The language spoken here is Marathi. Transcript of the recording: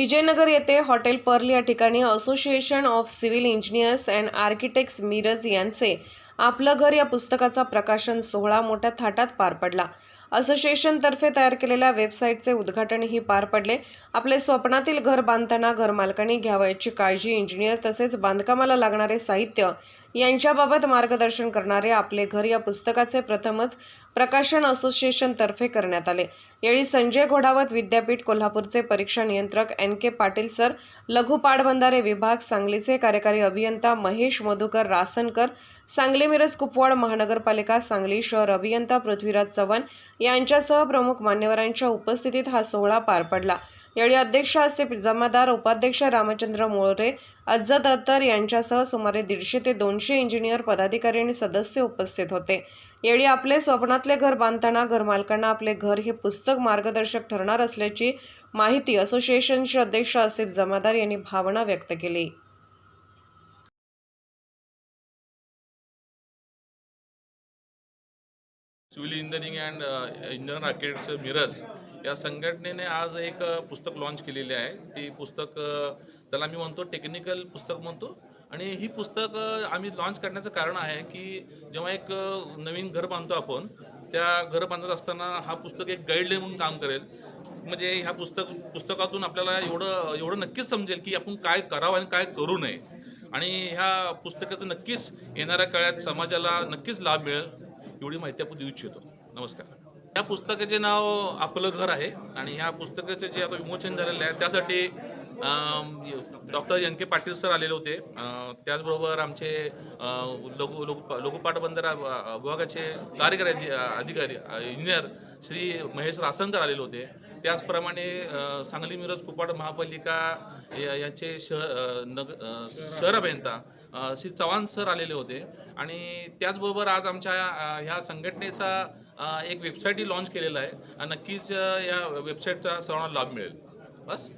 विजयनगर येथे हॉटेल पर्ल या ठिकाणी association of civil engineers and architects Miraj यांचे आपलं घर या पुस्तकाचा प्रकाशन सोहळा मोठ्या थाटात पार पडला. असोसिएशनतर्फे तयार केलेल्या वेबसाईटचे उद्घाटनही पार पडले. आपले स्वप्नातील घर बांधताना घरमालकांनी घ्यावयाची काळजी इंजिनियर तसेच बांधकामाला लागणारे साहित्य यांच्याबाबत मार्गदर्शन करणारे आपले घर या पुस्तकाचे प्रथमच प्रकाशन असोसिएशनतर्फे करण्यात आले. यावेळी संजय घोडावत विद्यापीठ कोल्हापूरचे परीक्षा नियंत्रक एन के पाटील सर लघु पाटबंधारे विभाग सांगलीचे कार्यकारी अभियंता महेश मधुकर रासनकर सांगली मिरज कुपवाड महानगरपालिका सांगली शहर अभियंता पृथ्वीराज चव्हाण यांच्यासह प्रमुख मान्यवरांच्या उपस्थितीत हा सोहळा पार पडला. यावेळी अध्यक्ष असे जमादार उपाध्यक्ष रामचंद्र मोरे अज्जत अत्तर यांच्यासह सुमारे दीडशे ते दोनशे इंजिनियर पदाधिकारी आणि सदस्य उपस्थित होते. यावेळी आपले स्वप्नातले घर बांधताना घरमालकांना आपले घर हे पुस्तक मार्गदर्शक ठरणार असल्याची माहिती असोसिएशनचे अध्यक्ष आसिफ जमादार यांनी भावना व्यक्त केली. Civil engineering and engineer architects Miraj या संघटनेने आज एक पुस्तक लॉन्च केलेले आहे. ती पुस्तक त्याला मी म्हणतो टेक्निकल पुस्तक म्हणतो. आणि ही पुस्तक आम्ही लॉन्च करण्याचं कारण आहे की जेव्हा एक नवीन घर बांधतो आपण त्या घर बांधत असताना हा पुस्तक एक गाईडलाईन म्हणून काम करेल. म्हणजे ह्या पुस्तक पुस्तकातून आपल्याला एवढं एवढं नक्कीच समजेल की आपण काय करावं आणि काय करू नये. आणि ह्या पुस्तकाचं नक्कीच येणाऱ्या काळात समाजाला नक्कीच लाभ मिळेल. एवढी माहिती आपण देऊ इच्छितो. नमस्कार. या पुस्तकाचे नाव आपलं घर आहे आणि ह्या पुस्तकाचे जे आता विमोचन झालेलं आहे त्यासाठी doctor N K Patil sir आलेले होते. त्याचबरोबर आमचे अं, लघु लघु लघुपाटबंदर विभागाचे कार्यकारी अधिकारी इंजिनियर श्री महेश रासनकर आलेले होते. त्याचप्रमाणे सांगली मिरज कुपाड महापालिका यांचे शहर नग शहर अभियंता श्री चव्हाण सर आलेले होते. आणि त्याचबरोबर आज आमच्या ह्या संघटनेचा एक वेबसाईटही लॉन्च केलेला आहे. नक्कीच या वेबसाईटचा सर्वांना लाभ मिळेल. बस.